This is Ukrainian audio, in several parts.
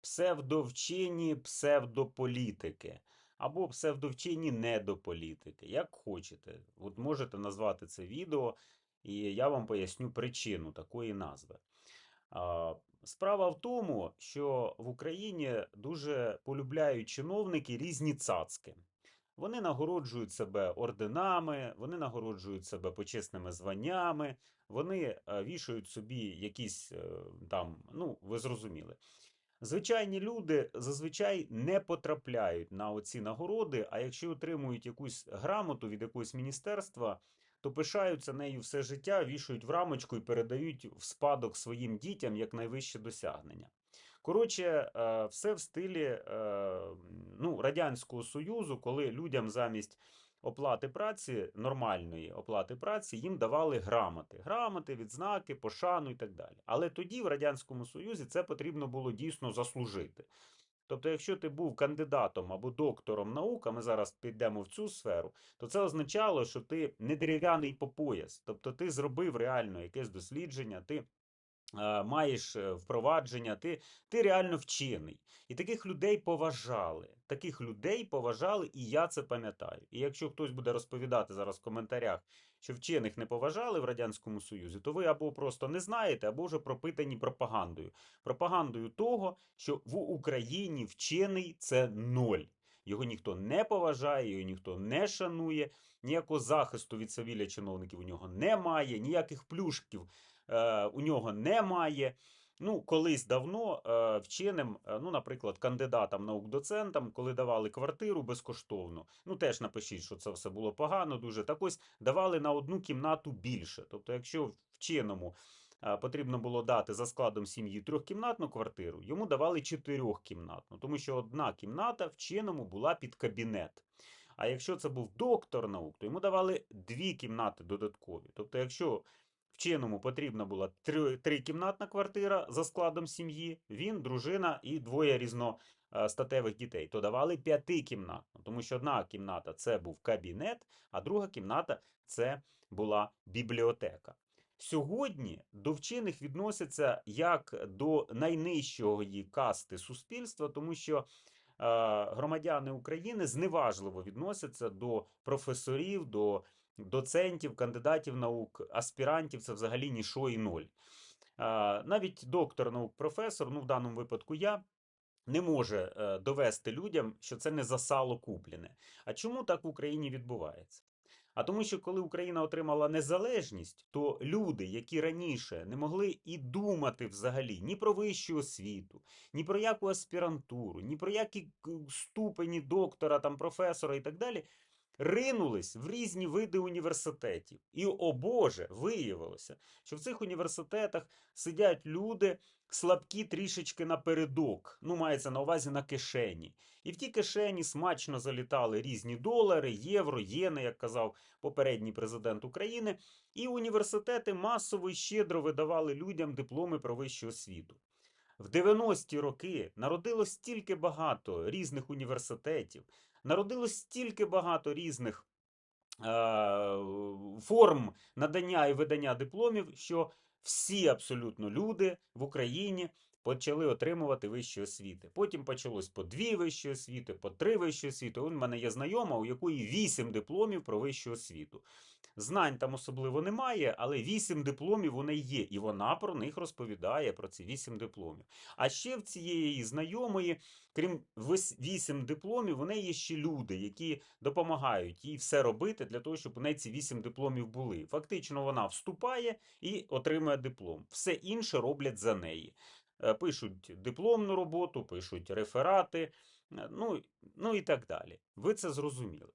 псевдовчені псевдополітики або псевдовчені недополітики, як хочете. От можете назвати це відео, і я вам поясню причину такої назви. Справа в тому, що в Україні дуже полюбляють чиновники різні цацки. Вони нагороджують себе орденами, вони нагороджують себе почесними званнями, вони е, вішають собі якісь е, там, ну, ви зрозуміли. Звичайні люди зазвичай не потрапляють на оці нагороди, а якщо отримують якусь грамоту від якогось міністерства, то пишаються нею все життя, вішають в рамочку і передають в спадок своїм дітям як найвище досягнення. Коротше, е, все в стилі е, ну, Радянського Союзу, коли людям замість оплати праці, нормальної оплати праці, їм давали грамоти. Грамоти, відзнаки, пошану і так далі. Але тоді в Радянському Союзі це потрібно було дійсно заслужити. Тобто, якщо ти був кандидатом або доктором наук, а ми зараз підемо в цю сферу, то це означало, що ти не дерев'яний по пояс. Тобто ти зробив реально якесь дослідження, ти маєш е, впровадження, ти, ти реально вчений. І таких людей поважали. Таких людей поважали, і я це пам'ятаю. І якщо хтось буде розповідати зараз в коментарях, що вчених не поважали в Радянському Союзі, то ви або просто не знаєте, або вже пропитані пропагандою. Пропагандою того, що в Україні вчений це ноль. Його ніхто не поважає, його ніхто не шанує, ніякого захисту від свавілля чиновників у нього немає, ніяких плюшків е, у нього немає. Ну, колись давно е, вченим, е, ну, наприклад, кандидатам наук доцентам, коли давали квартиру безкоштовно, ну теж напишіть, що це все було погано, дуже так ось давали на одну кімнату більше. Тобто, якщо вченому е, потрібно було дати за складом сім'ї трьохкімнатну квартиру, йому давали чотирьохкімнатну, тому що одна кімната вченому була під кабінет. А якщо це був доктор наук, то йому давали дві кімнати додаткові. Тобто, якщо вченому потрібна була три, трикімнатна квартира за складом сім'ї, він, дружина і двоє різностатевих дітей, то давали п'ятикімнатну, тому що одна кімната це був кабінет, а друга кімната це була бібліотека. Сьогодні до вчених відносяться як до найнижчої касти суспільства, тому що е, громадяни України зневажливо відносяться до професорів, до доцентів, кандидатів наук, аспірантів це взагалі нічого і ноль. Навіть доктор наук, професор, ну в даному випадку я. Не може е, довести людям, що це не за сало куплене. А чому так в Україні відбувається? А тому, що коли Україна отримала незалежність, то люди, які раніше не могли і думати взагалі ні про вищу освіту, ні про яку аспірантуру, ні про які ступені доктора, там, професора і так далі, ринулись в різні види університетів. І, о Боже, виявилося, що в цих університетах сидять люди слабкі трішечки напередок, ну, мається на увазі на кишені. І в ті кишені смачно залітали різні долари, євро, єни, як казав попередній президент України. І університети масово і щедро видавали людям дипломи про вищу освіту. В 90-ті роки народилось стільки багато різних університетів, народилось стільки багато різних е, форм надання і видання дипломів, що всі абсолютно люди в Україні почали отримувати вищі освіти. Потім почалось по дві вищі освіти, по три вищі освіти. У мене є знайома, у якої вісім дипломів про вищу освіту. Знань там особливо немає, але вісім дипломів у неї є, і вона про них розповідає про ці вісім дипломів. А ще в цієї знайомої, крім вісім дипломів, у неї є ще люди, які допомагають їй все робити для того, щоб у неї ці вісім дипломів були. Фактично, вона вступає і отримує диплом. Все інше роблять за неї. Е, Пишуть дипломну роботу, пишуть реферати, е, ну, ну і так далі. Ви це зрозуміли.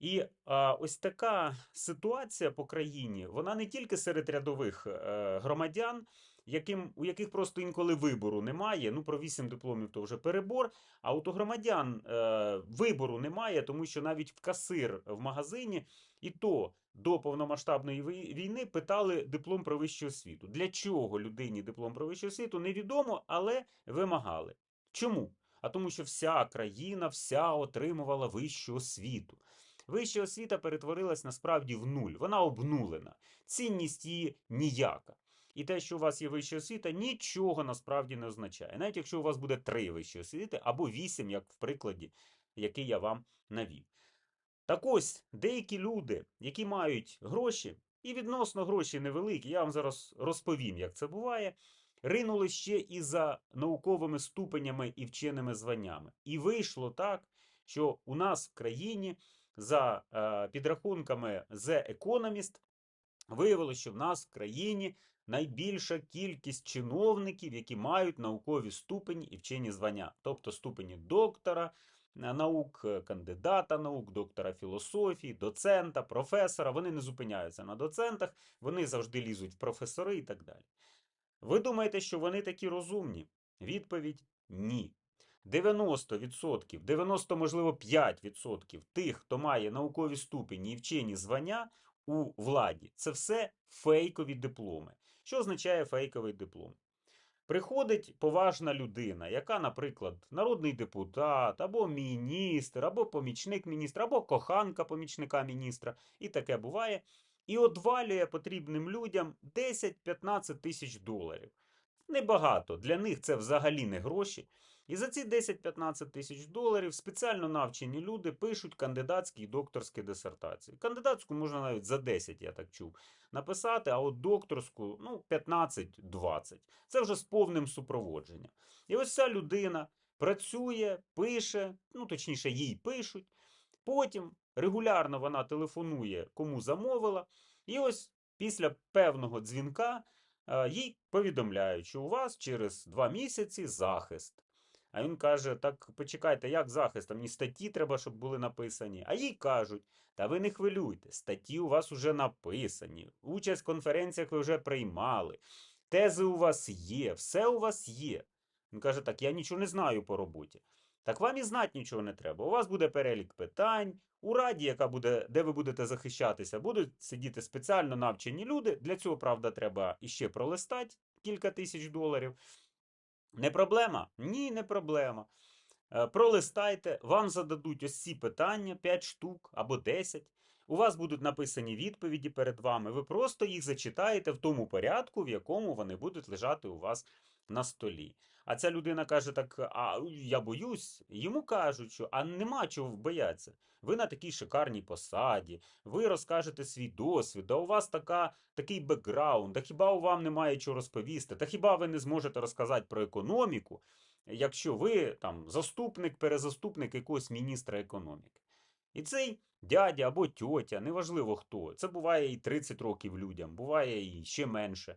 І а, ось така ситуація по країні, вона не тільки серед рядових е, громадян, яким, у яких просто інколи вибору немає. Ну, про вісім дипломів то вже перебор. А от у громадян е, вибору немає, тому що навіть в касир в магазині, і то до повномасштабної війни питали диплом про вищу освіту. Для чого людині диплом про вищу освіту, невідомо, але вимагали. Чому? А тому, що вся країна, вся отримувала вищу освіту. Вища освіта перетворилась насправді в нуль. Вона обнулена. Цінність її ніяка. і те, що у вас є вища освіта, нічого насправді не означає. Навіть якщо у вас буде три вищі освіти або вісім, як в прикладі, який я вам навів. Так ось деякі люди, які мають гроші, і відносно гроші невеликі, я вам зараз розповім, як це буває. Ринули ще і за науковими ступенями і вченими званнями. І вийшло так, що у нас в країні за е, підрахунками The Economist виявилося, що в нас в країні найбільша кількість чиновників, які мають наукові ступені і вчені звання, тобто ступені доктора наук, е, кандидата наук, доктора філософії, доцента, професора. Вони не зупиняються на доцентах, вони завжди лізуть в професори і так далі. Ви думаєте, що вони такі розумні? Відповідь ні. 90%, 90, можливо, 5% тих, хто має наукові ступені і вчені звання у владі, це все фейкові дипломи. Що означає фейковий диплом? Приходить поважна людина, яка, наприклад, народний депутат, або міністр, або помічник міністра, або коханка помічника міністра, і таке буває, і одвалює потрібним людям 10-15 тисяч доларів. Небагато, для них це взагалі не гроші. І за ці 10-15 тисяч доларів спеціально навчені люди пишуть кандидатські і докторські дисертації. Кандидатську можна навіть за 10, я так чув, написати, а от докторську ну, 15-20. Це вже з повним супроводженням. І ось ця людина працює, пише, ну точніше, їй пишуть. Потім регулярно вона телефонує, кому замовила. І ось після певного дзвінка е, їй повідомляють, що у вас через два місяці захист. А він каже: так почекайте, як захист? Мені статті треба, щоб були написані. А їй кажуть: та ви не хвилюйте, статті у вас вже написані, участь в конференціях ви вже приймали, тези у вас є, все у вас є. Він каже: так, я нічого не знаю по роботі. Так вам і знати нічого не треба. У вас буде перелік питань. У раді, яка буде, де ви будете захищатися, будуть сидіти спеціально навчені люди. Для цього, правда, треба іще пролистати кілька тисяч доларів. Не проблема? Ні, не проблема. Е, пролистайте, вам зададуть ось ці питання 5 штук або 10. У вас будуть написані відповіді перед вами. Ви просто їх зачитаєте в тому порядку, в якому вони будуть лежати у вас на столі. А ця людина каже: так, а я боюсь, йому кажуть, що а нема чого боятися. Ви на такій шикарній посаді, ви розкажете свій досвід, а у вас така, такий бекграунд, та хіба у вам немає чого розповісти? Та хіба ви не зможете розказати про економіку, якщо ви там заступник, перезаступник якогось міністра економіки? І цей дядя або тьотя, неважливо хто, це буває і 30 років людям, буває і ще менше.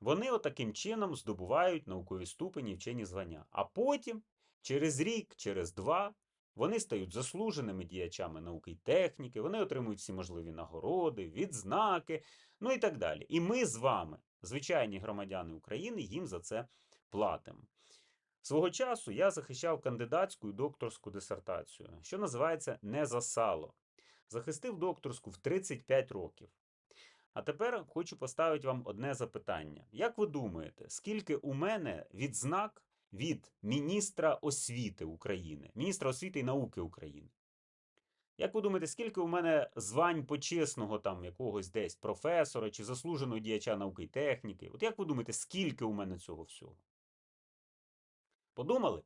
Вони отаким чином здобувають наукові ступені вчені звання. А потім, через рік, через два, вони стають заслуженими діячами науки і техніки, вони отримують всі можливі нагороди, відзнаки, ну і так далі. І ми з вами, звичайні громадяни України, їм за це платимо. Свого часу я захищав кандидатську і докторську дисертацію, що називається не за сало. Захистив докторську в 35 років. А тепер хочу поставити вам одне запитання. Як ви думаєте, скільки у мене відзнак від міністра освіти України, міністра освіти і науки України? Як ви думаєте, скільки у мене звань почесного там якогось десь професора чи заслуженого діяча науки і техніки? От як ви думаєте, скільки у мене цього всього? Подумали?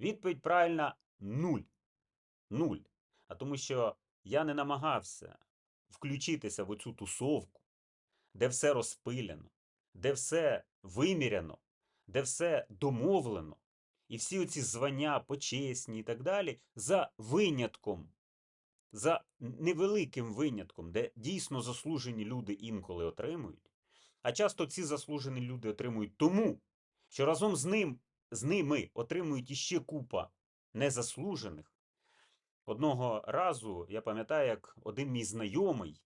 Відповідь правильна нуль. Нуль. А тому що я не намагався включитися в оцю тусовку, де все розпилено, де все виміряно, де все домовлено, і всі оці звання почесні і так далі, за винятком, за невеликим винятком, де дійсно заслужені люди інколи отримують. А часто ці заслужені люди отримують тому, що разом з ним, з ними отримують іще купа незаслужених. Одного разу я пам'ятаю, як один мій знайомий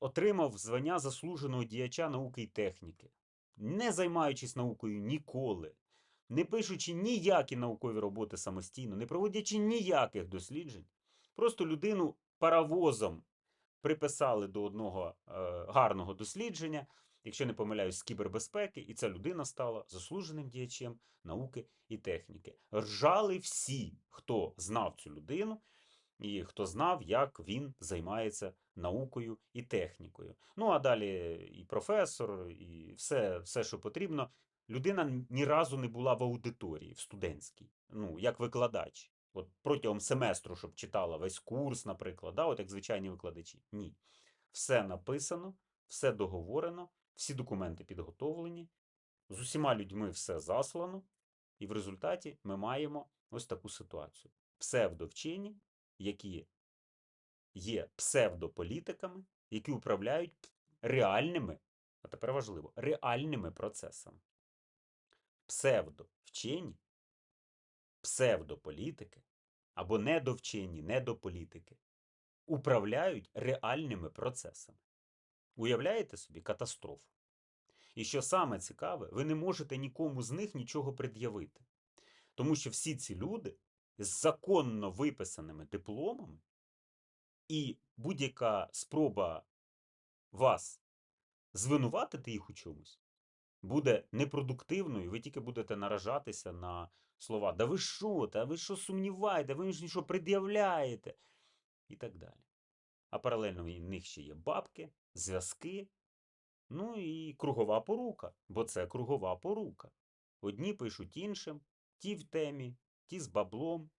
отримав звання заслуженого діяча науки і техніки, не займаючись наукою ніколи, не пишучи ніякі наукові роботи самостійно, не проводячи ніяких досліджень, просто людину паровозом приписали до одного е, гарного дослідження, якщо не помиляюсь, з кібербезпеки, і ця людина стала заслуженим діячем науки і техніки. Ржали всі, хто знав цю людину. і хто знав, як він займається наукою і технікою. Ну а далі і професор, і все, все що потрібно. Людина ні разу не була в аудиторії, в студентській, ну, як викладач. От протягом семестру, щоб читала весь курс, наприклад, да, от як звичайні викладачі. Ні. Все написано, все договорено, всі документи підготовлені, з усіма людьми все заслано, і в результаті ми маємо ось таку ситуацію. Псевдовчені, які є псевдополітиками, які управляють реальними, а тепер важливо, реальними процесами. Псевдовчені, псевдополітики або недовчені, недополітики управляють реальними процесами. Уявляєте собі катастрофу? І що саме цікаве, ви не можете нікому з них нічого пред'явити. Тому що всі ці люди з законно виписаними дипломами, і будь-яка спроба вас звинуватити їх у чомусь буде непродуктивною, ви тільки будете наражатися на слова Да ви що, та ви що сумніваєте, ви ж нічого пред'являєте і так далі. А паралельно в них ще є бабки, зв'язки, ну і кругова порука, бо це кругова порука. Одні пишуть іншим, ті в темі, ті з баблом.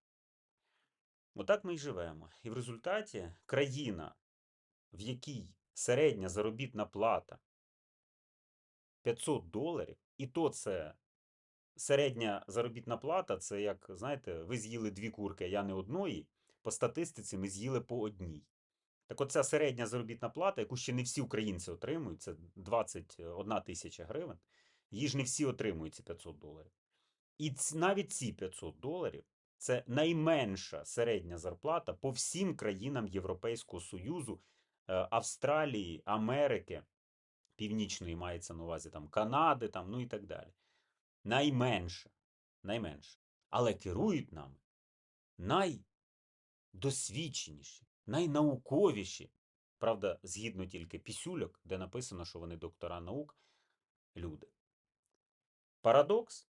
Отак ми й живемо. І в результаті країна, в якій середня заробітна плата 500 доларів, і то це середня заробітна плата, це як, знаєте, ви з'їли дві курки, а я не одної. По статистиці ми з'їли по одній. Так оця середня заробітна плата, яку ще не всі українці отримують, це 21 тисяча гривень. Її ж не всі отримують ці 500 доларів. І навіть ці 500 доларів це найменша середня зарплата по всім країнам Європейського Союзу, е, Австралії, Америки, Північної мається на увазі там Канади, там, ну і так далі. Найменша. Найменша. Але керують нами найдосвідченіші, найнауковіші. Правда, згідно тільки пісюльок, де написано, що вони доктора наук, люди. Парадокс?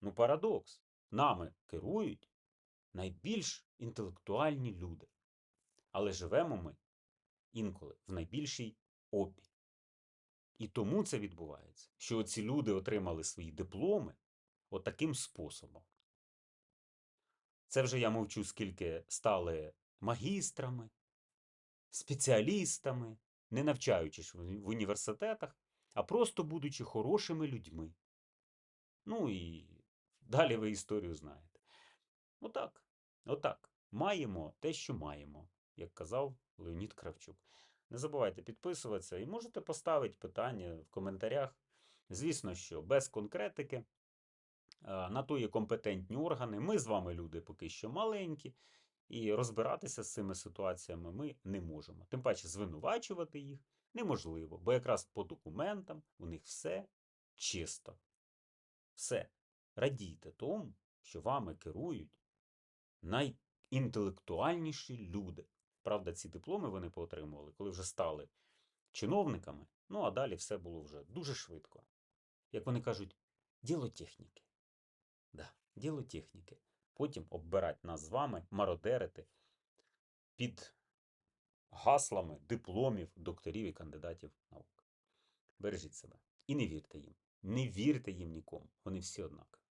Ну, парадокс. Нами керують найбільш інтелектуальні люди. Але живемо ми інколи в найбільшій опі. І тому це відбувається, що ці люди отримали свої дипломи отаким способом. Це вже я мовчу, скільки стали магістрами, спеціалістами, не навчаючись в університетах, а просто будучи хорошими людьми. Ну і далі ви історію знаєте. Отак, отак. Маємо те, що маємо, як казав Леонід Кравчук. Не забувайте підписуватися і можете поставити питання в коментарях. Звісно, що без конкретики. На то є компетентні органи. Ми з вами люди поки що маленькі, і розбиратися з цими ситуаціями ми не можемо. Тим паче звинувачувати їх неможливо, бо якраз по документам у них все чисто. Все. Радійте тому, що вами керують найінтелектуальніші люди. Правда, ці дипломи вони поотримували, коли вже стали чиновниками. Ну а далі все було вже дуже швидко. Як вони кажуть, діло техніки. Да, діло техніки. Потім оббирать нас з вами, мародерити під гаслами дипломів докторів і кандидатів наук. Бережіть себе. І не вірте їм. Не вірте їм нікому. Вони всі однакові.